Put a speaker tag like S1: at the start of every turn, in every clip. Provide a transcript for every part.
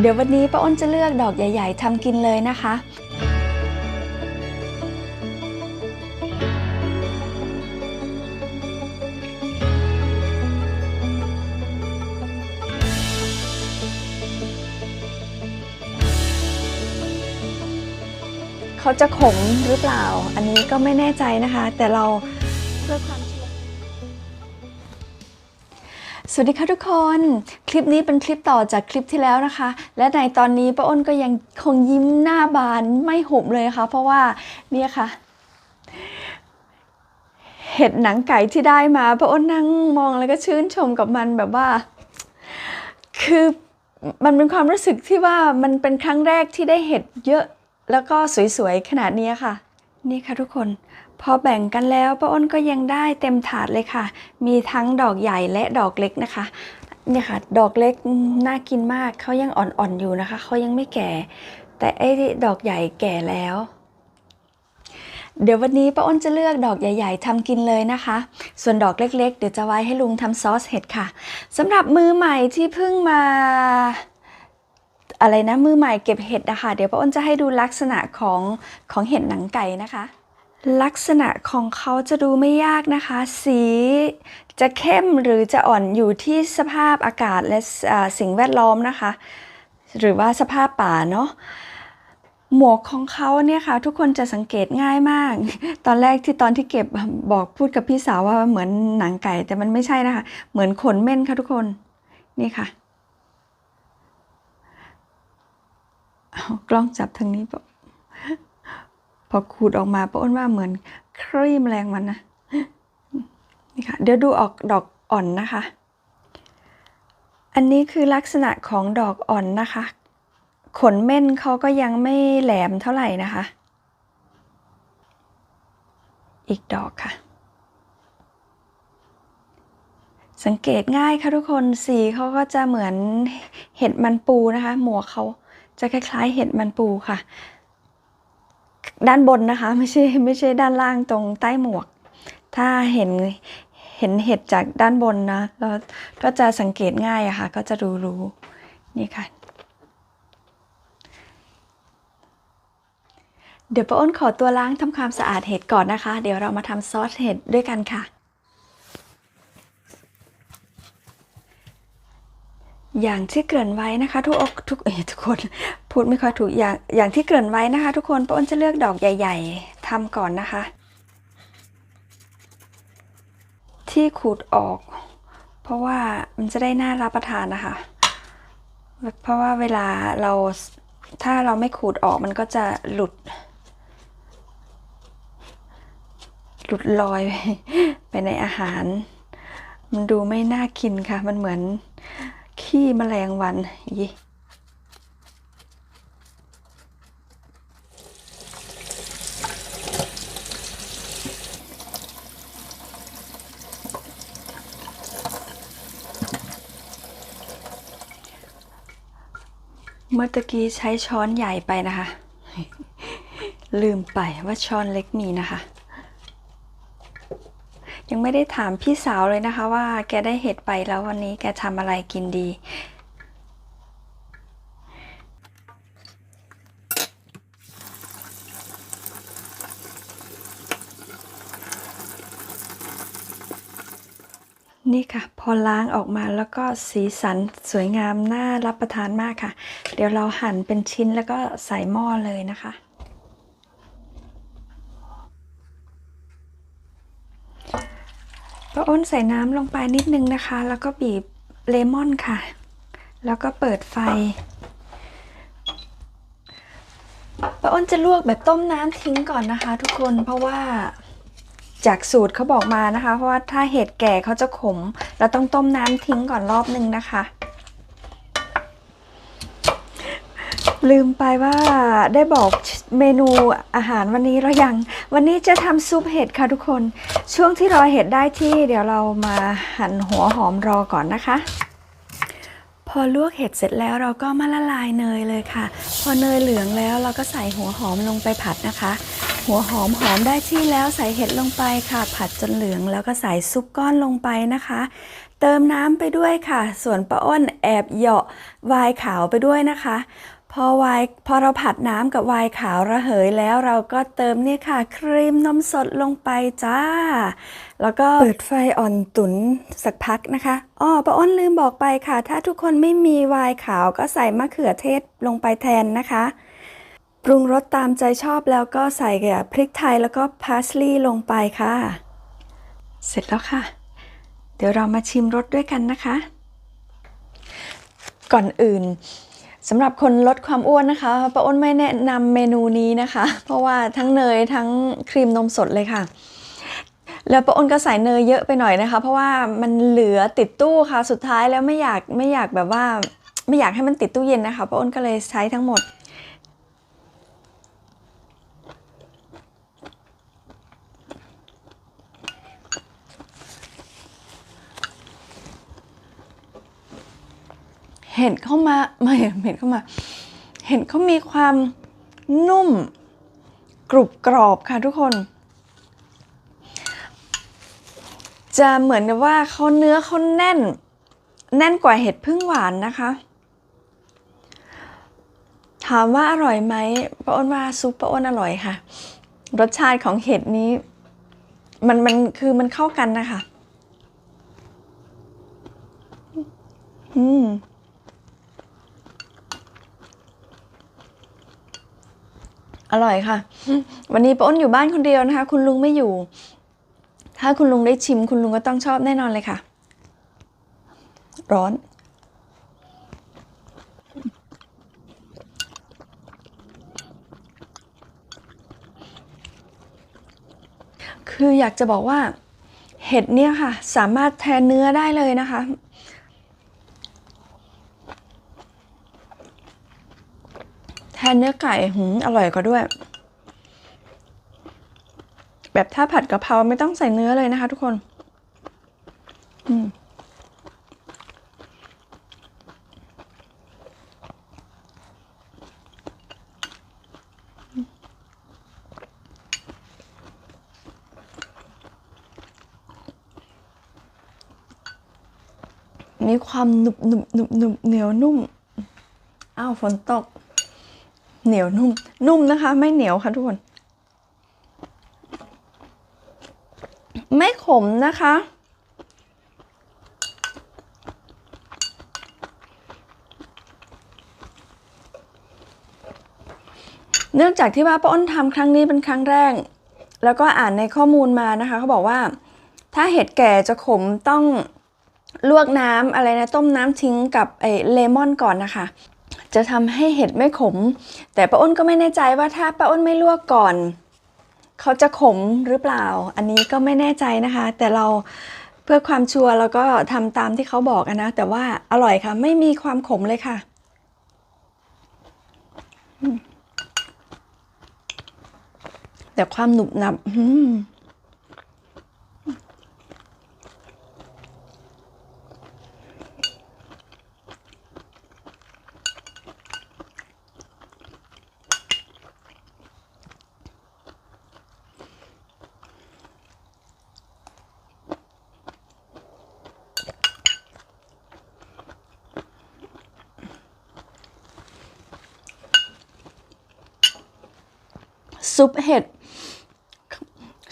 S1: เดี๋ยววันนี้ป้าอ้นจะเลือกดอกใหญ่ ๆทำกินเลยนะคะ เขาจะขมหรือเปล่า อันนี้ก็ไม่แน่ใจนะคะ แต่เราเพื่อความ สวัสดีค่ะทุกคน คลิปนี้เป็นคลิปต่อจากคลิปที่แล้วนะคะ และในตอนนี้ป้าอ้นก็ยังคงยิ้มหน้าบานไม่หุบเลยค่ะ เพราะว่าเนี่ยค่ะ เห็ดหนังไก่ที่ได้มาป้าอ้นนั่งมองแล้วก็ชื่นชมกับมันแบบว่า คือมันเป็นความรู้สึกที่ว่ามันเป็นครั้งแรกที่ได้เห็ดเยอะแล้วก็สวยๆขนาดนี้ค่ะ นี่ค่ะทุกคน พอแบ่งกันแล้วป้าอ้นก็ยังได้เต็มถาดเลยค่ะ มีทั้งดอกใหญ่และดอกเล็กนะคะเนี่ยค่ะ ดอกเล็กน่ากินมากเขายังอ่อนๆอยู่นะคะเขายังไม่แก่ แต่ไอ้ดอกใหญ่แก่แล้ว เดี๋ยววันนี้ป้าอ้นจะเลือกดอกใหญ่ ๆทำกินเลยนะคะ ส่วนดอกเล็ก ๆ เดี๋ยวจะไว้ให้ลุงทำซอสเห็ดค่ะสำหรับมือใหม่ที่เพิ่งมาอะไรนะมือใหม่เก็บเห็ดนะคะเดี๋ยวป้าอ้นจะให้ดูลักษณะของของเห็ดหนังไก่นะคะ ลักษณะของเขาจะดูไม่ยากนะคะ สีจะเข้มหรือจะอ่อนอยู่ที่สภาพอากาศและสิ่งแวดล้อมนะคะ หรือว่าสภาพป่าเนาะหมวกของเขาเนี่ยค่ะ ทุกคนจะสังเกตง่ายมาก ตอนแรกที่ตอนที่เก็บบอกพูดกับพี่สาวว่าเหมือนหนังไก่ แต่มันไม่ใช่นะคะ เหมือนขนเม่นค่ะทุกคนนี่ค่ะเอากล้องจับทางนี้ปะ อขูดออกมาป้าอ้นว่าเหมือนครีมแรงมันนะนี่ค่ะเดี๋ยวดูออกดอกอ่อนนะคะ อันนี้คือลักษณะของดอกอ่อนนะคะ ขนเม่นเขาก็ยังไม่แหลมเท่าไหร่นะคะ อีกดอกค่ะ สังเกตง่ายค่ะทุกคนสีเขาก็จะเหมือนเห็ดมันปูนะคะ หมวกเขาจะคล้ายๆ เห็ดมันปูค่ะ ด้านบนนะคะ ไม่ใช่ไม่ใช่ด้านล่างตรงใต้หมวก ถ้าเห็นเห็นเห็ดจากด้านบนนะเราก็จะสังเกตง่ายอะค่ะ ก็จะรู้รู้นี่ค่ะ เดี๋ยวป้าอ้นขอตัวล้างทำความสะอาดเห็ดก่อนนะคะ เดี๋ยวเรามาทำซอสเห็ดด้วยกันค่ะ อย่างที่เกริ่นไว้นะคะ ทุกอกทุกเอทุกคนพูดไม่ค่อยถูกอย่างอย่างที่เกริ่นไว้นะคะ ทุกคนป้าอ้นจะเลือกดอกใหญ่ ๆทำก่อนนะคะ ที่ขูดออก เพราะว่ามันจะได้น่ารับประทานนะคะ เพราะว่าเวลาเราถ้าเราไม่ขูดออกมันก็จะหลุด หลุดลอยไปในอาหาร มันดูไม่น่ากินค่ะ มันเหมือน ขี้แมลงวันยี่เมื่อตะกี้ใช้ช้อนใหญ่ไปนะคะ ลืมไปว่าช้อนเล็กมีนะคะ ยังไม่ได้ถามพี่สาวเลยนะคะว่าแกได้เห็ดไปแล้ววันนี้แกทำอะไรกินดี นี่ค่ะ พอล้างออกมาแล้วก็สีสันสวยงามน่ารับประทานมากค่ะ เดี๋ยวเราหั่นเป็นชิ้นแล้วก็ใส่หม้อเลยนะคะ ป้าอ้นใส่น้ำลงไปนิดนึงนะคะ แล้วก็บีบเลมอนค่ะ แล้วก็เปิดไฟป้าอ้นจะลวกแบบต้มน้ำทิ้งก่อนนะคะ ทุกคนเพราะว่าจากสูตรเขาบอกมานะคะ เพราะว่าถ้าเห็ดแก่เขาจะขม เราต้องต้มน้ำทิ้งก่อนรอบนึงนะคะ ลืมไปว่าได้บอกเมนูอาหารวันนี้เรายัง วันนี้จะทำซุปเห็ดค่ะทุกคน ช่วงที่รอเห็ดได้ที่เดี๋ยวเรามาหั่นหัวหอมรอก่อนนะคะ พอลวกเห็ดเสร็จแล้วเราก็มาละลายเนยเลยค่ะ พอเนยเหลืองแล้วเราก็ใส่หัวหอมลงไปผัดนะคะ หัวหอมหอมได้ที่แล้วใส่เห็ดลงไปค่ะ ผัดจนเหลืองแล้วก็ใส่ซุปก้อนลงไปนะคะเติมน้ำไปด้วยค่ะ ส่วนป้าอ้นแอบเหยาะวายขาวไปด้วยนะคะ พอไวายพอเราผัดน้ำกับไวน์ขาวระเหยแล้วเราก็เติมเนี่ยค่ะ ครีมนมสดลงไปจ้า แล้วก็เปิดไฟอ่อนตุ๋นสักพักนะคะอ้อป้าอ้นลืมบอกไปค่ะ ถ้าทุกคนไม่มีไวน์ขาวก็ใส่มะเขือเทศลงไปแทนนะคะ ปรุงรสตามใจชอบแล้วก็ใส่กับพริกไทยแล้วก็พาสลีย์ลงไปค่ะ เสร็จแล้วค่ะ เดี๋ยวเรามาชิมรสด้วยกันนะคะ ก่อนอื่น สำหรับคนลดความอ้วนนะคะป้าอ้นไม่แนะนำเมนูนี้นะคะ เพราะว่าทั้งเนยทั้งครีมนมสดเลยค่ะ แล้วป้าอ้นก็ใส่เนยเยอะไปหน่อยนะคะ เพราะว่ามันเหลือติดตู้ค่ะ สุดท้ายแล้วไม่อยากไม่อยากแบบว่า ไม่อยากให้มันติดตู้เย็นนะคะป้าอ้นก็เลยใช้ทั้งหมด เห็นเข้ามาไม่เห็นเข้ามา เห็นเขามีความนุ่มกรุบกรอบค่ะทุกคน จะเหมือนกับว่าเขาเนื้อเขาแน่น แน่นกว่าเห็ดพึ่งหวานนะคะ ถามว่าอร่อยไหมป้าอ้นว่าซุปป้าอ้นอร่อยค่ะ รสชาติของเห็ดนี้ มันมันคือมันเข้ากันนะคะ อืม อร่อยค่ะ วันนี้ป้าอ้นอยู่บ้านคนเดียวนะคะ คุณลุงไม่อยู่ ถ้าคุณลุงได้ชิม คุณลุงก็ต้องชอบแน่นอนเลยค่ะ ร้อน คืออยากจะบอกว่า เห็ดเนี่ยค่ะ สามารถแทนเนื้อได้เลยนะคะ แท นเนื้อไก่หืมอร่อยกว่าด้วย แบบถ้าผัดกะเพราไม่ต้องใส่เนื้อเลยนะคะ ทุกคน อืมมีความหนุบหนุบหนุบหนุบเหนียวนุ่ม อ้าวฝนตก เหนียวนุ่ม นุ่มนะคะ ไม่เหนียวค่ะทุกคน ไม่ขมนะคะ เนื่องจากที่ว่าป้าอ้นทำครั้งนี้เป็นครั้งแรก แล้วก็อ่านในข้อมูลมานะคะเขาบอกว่า ถ้าเห็ดแก่จะขมต้องลวกน้ำอะไรนะต้มน้ำทิ้งกับไอ้เลมอนก่อนนะคะ จะทำให้เห็ดไม่ขม แต่ป้าอ้นก็ไม่แน่ใจว่าถ้าป้าอ้นไม่ลวกก่อน เขาจะขมหรือเปล่า อันนี้ก็ไม่แน่ใจนะคะ แต่เราเพื่อความชัวร์เราก็ทำตามที่เขาบอกนะ แต่ว่าอร่อยค่ะ ไม่มีความขมเลยค่ะแต่ความหนุบหนับ ซุปเห็ด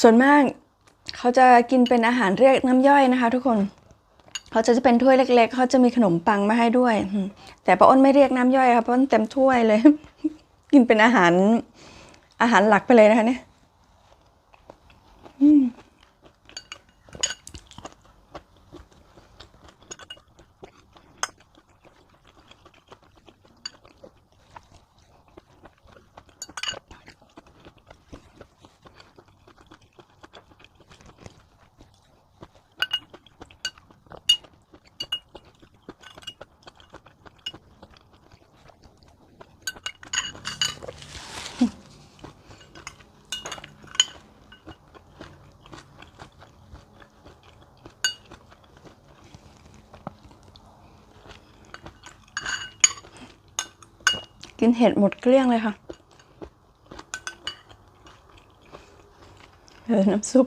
S1: ส่วนมากเขาจะกินเป็นอาหารเรียกน้ำย่อยนะคะ ทุกคนเขาจะจะเป็นถ้วยเล็ก ๆ เขาจะมีขนมปังมาให้ด้วย แต่ป้าอ้นไม่เรียกน้ำย่อยค่ะป้าอ้นเต็มถ้วยเลย กินเป็นอาหารอาหารหลักไปเลยนะคะเนี่ย อืม กินเห็ดหมดเกลี้ยงเลยค่ะเออน้ำซุป